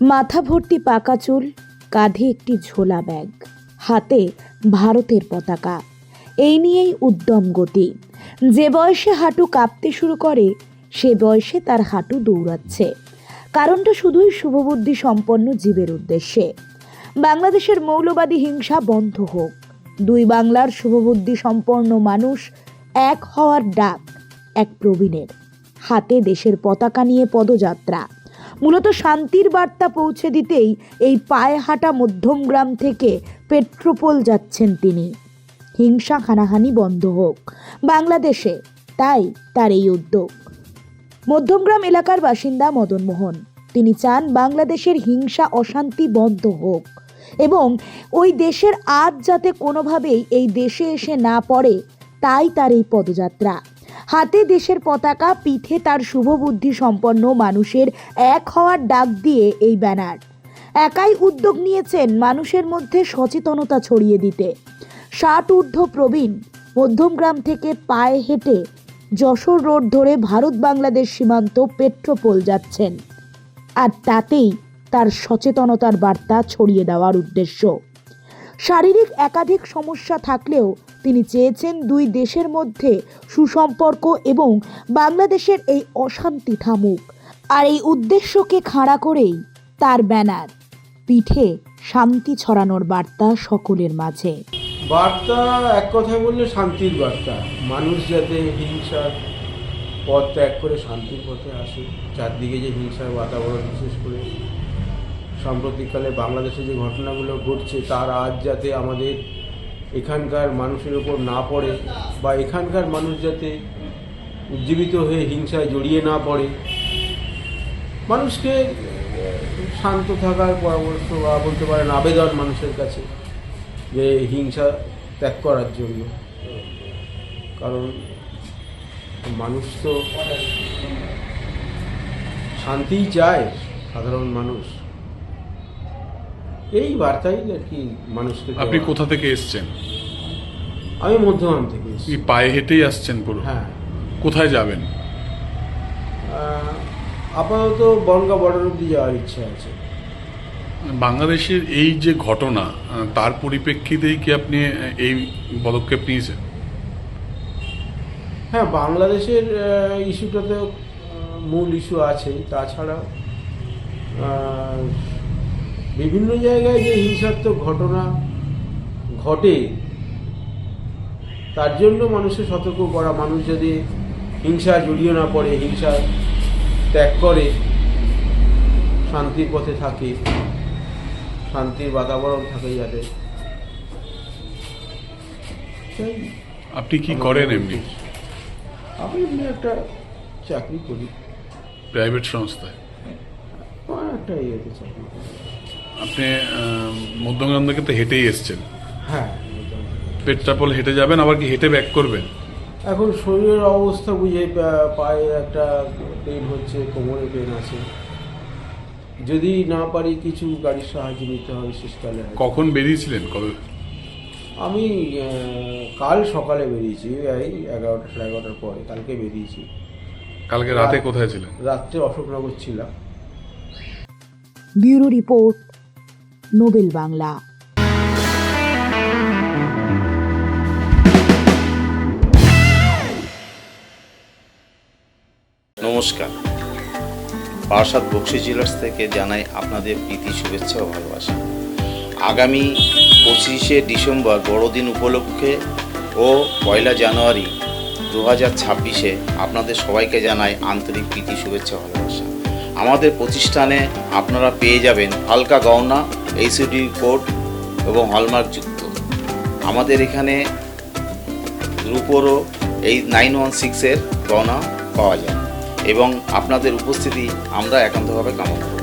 মাথা ভর্তি পাকা চুল, কাঁধে একটি ঝোলা ব্যাগ, হাতে ভারতের পতাকা। এই নিয়েই উদ্যম গতি। যে বয়সে হাঁটু কাঁপতে শুরু করে, সে বয়সে তার হাঁটু দৌড়াচ্ছে। কারণটা শুধুই শুভবুদ্ধি সম্পন্ন জীবের উদ্দেশ্যে। বাংলাদেশের মৌলবাদী হিংসা বন্ধ হোক। দুই বাংলার শুভবুদ্ধি সম্পন্ন মানুষ এক হওয়ার ডাক, এক প্রবীণের। হাতে দেশের পতাকা নিয়ে পদযাত্রা। মূলত শান্তির বার্তা পৌঁছে দিতেই এই পায়ে হাঁটা মধ্যমগ্রাম থেকে পেট্রোপোল যাচ্ছেন তিনি। হিংসা হানাহানি বন্ধ হোক। বাংলাদেশে তাই তার এই উদ্যোগ। মধ্যমগ্রাম এলাকার বাসিন্দা মদন মোহন, তিনি চান বাংলাদেশের হিংসা অশান্তি বন্ধ হোক এবং ওই দেশের আজ যাতে কোনোভাবেই এই দেশে এসে না পড়ে, তাই তার এই পদযাত্রা। হাতে দেশের পতাকা, পিঠে তার শুভবুদ্ধি সম্পন্ন মানুষের এক হওয়ার ডাক দিয়ে এই ব্যানার। একাই উদ্যোগ নিয়েছেন মানুষের মধ্যে সচেতনতা ছড়িয়ে দিতে। ষাট ঊর্ধ্ব প্রবীণ, মধ্যমগ্রাম থেকে পায়ে হেঁটে যশোর রোড ধরে ভারত বাংলাদেশ সীমান্ত পেট্রোপোল যাচ্ছেন। আর তাতেই তার সচেতনতার বার্তা ছড়িয়ে দেওয়ার উদ্দেশ্য। শারীরিক একাধিক সমস্যা থাকলেও তিনি চেয়েছেন দুই দেশের মধ্যে সুসম্পর্ক এবং বাংলাদেশের এই অশান্তি থামুক। আর এই উদ্দেশ্যকে খাড়া করেই তার ব্যানার, পিঠে শান্তি ছড়ানোর বার্তা সকলের মাঝে। বার্তা, এক কথায় বললে শান্তির বার্তা। মানুষ যাতে হিংসার পথ ত্যাগ করে শান্তির পথে আসে, চারদিকে যে হিংসার বাতাবরণ বিশেষ করে সাম্প্রতিককালে বাংলাদেশে যে ঘটনাগুলো ঘটছে, তার আজ যাতে আমাদের এখানকার মানুষের ওপর না পড়ে বা এখানকার মানুষ যাতে উজ্জীবিত হয়ে হিংসায় জড়িয়ে না পড়ে। মানুষকে শান্ত থাকার পরামর্শ বা বলতে পারেন আবেদন মানুষের কাছে যে হিংসা ত্যাগ করার জন্য। কারণ মানুষ তো শান্তিই চায় সাধারণ মানুষ। এই বার্তাই আর কি মানুষকে আপনি কোথা থেকে এসছেন? আমি মধ্যমান থেকে এসেছি। পায়ে হেঁটেই আসছেন পুরো? হ্যাঁ। কোথায় যাবেন? আপাতত বনগা বর্ডার অব্দি যাওয়ার ইচ্ছা আছে। বাংলাদেশের এই যে ঘটনা তার পরিপ্রেক্ষিতেই কি আপনি এই পদক্ষেপ নিয়েছেন? হ্যাঁ বাংলাদেশের ইস্যুটা তো মূল ইস্যু আছে তাছাড়া বিভিন্ন জায়গায় যে হিংসাত্মক ঘটনা ঘটে তার জন্য মানুষকে সতর্ক করা মানুষ যদি হিংসা জড়িয়ে না পড়ে হিংসা ত্যাগ করে শান্তির পথে থাকে শান্তির বাতাবরণ থাকে যাতে। তাই আপনি কি করেন এমনি? আমি এমনি একটা চাকরি করি। প্রাইভেট সংস্থায়? আমার একটা ইয়েতে চাকরি করি। আপনি মধ্যমগ্রাম থেকে তো হেঁটেই এসছেন। হ্যাঁ। পেট্রাপল হেঁটে যাবেন আবার কি হেঁটে ব্যাক করবেন? এখন শরীরের অবস্থা বুঝে পায়ে একটা পেন হচ্ছে কোমরে পেন আছে। যদি না পারি কিছু গাড়ির সাহায্য নিতে হবে শেষকালে। কখন বেরিয়েছিলেন? কবে? আমি কাল সকালে বেরিয়েছি এই এগারোটা সাড়ে এগারোটার পরে কালকে বেরিয়েছি। কালকে রাতে কোথায় ছিলেন? রাত্রে অশোকনগর ছিলাম। Bureau report Nobel Bangla. নমস্কার। বারাসাত বক্সি জুয়েলার্স থেকে জানাই আপনাদের প্রীতি, শুভেচ্ছা ও ভালোবাসা। আগামী পঁচিশে ডিসেম্বর বড়দিন উপলক্ষে ও পয়লা জানুয়ারি দু হাজার ছাব্বিশে আপনাদের সবাইকে জানাই আন্তরিক প্রীতি, শুভেচ্ছা ভালোবাসা। আমাদের প্রতিষ্ঠানে আপনারা পেয়ে যাবেন হালকা গহনা এইচডি কোড এবং হলমার্কযুক্ত আমাদের এখানে রুপোরও এই নাইন ওয়ান সিক্সের গহনা পাওয়া যায় এবং আপনাদের উপস্থিতি আমরা একান্তভাবে কামনা করি।